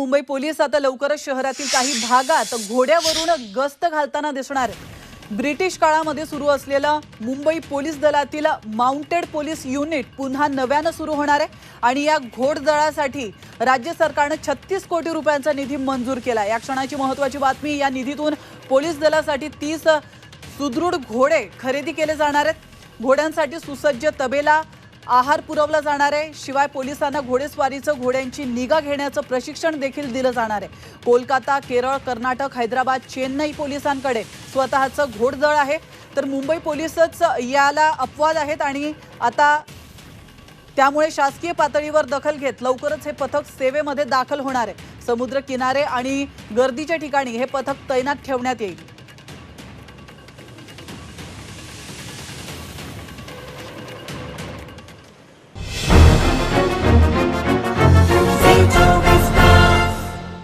Mumbai police आता लवकरच शहरातील काही भागात घोड्यावरून गस्त घालताना दिसणार आहे. ब्रिटिश काळामध्ये सुरू असलेलं मुंबई पोलीस दलातील माउंटेड पोलीस युनिट पुन्हा नव्यानं सुरू होणार आहे आणि या घोडदळासाठी राज्य सरकारनं छत्तीस कोटी रुपयांचा निधी मंजूर केला या क्षणाची महत्वाची बातमी या निधीतून पोलीस दलासाठी तीस सुदृढ घोडे खरेदी केले जाणार आहेत. घोड्यांसाठी सुसज्ज तबेला आहार पुरवला जाणार आहे. शिवाय पोलिसांना घोडेस्वारीचं घोड्यांची निगा घेण्याचं प्रशिक्षण देखील दिलं जाणार आहे. कोलकाता केरळ कर्नाटक हैदराबाद चेन्नई पोलिसांकडे स्वतःचं घोडदळ आहे. तर मुंबई पोलिसच याला अपवाद आहेत आणि आता त्यामुळे शासकीय पातळीवर दखल घेत लवकरच हे पथक सेवेमध्ये दाखल होणार आहे. समुद्र किनारे आणि गर्दीच्या ठिकाणी हे पथक तैनात ठेवण्यात येईल.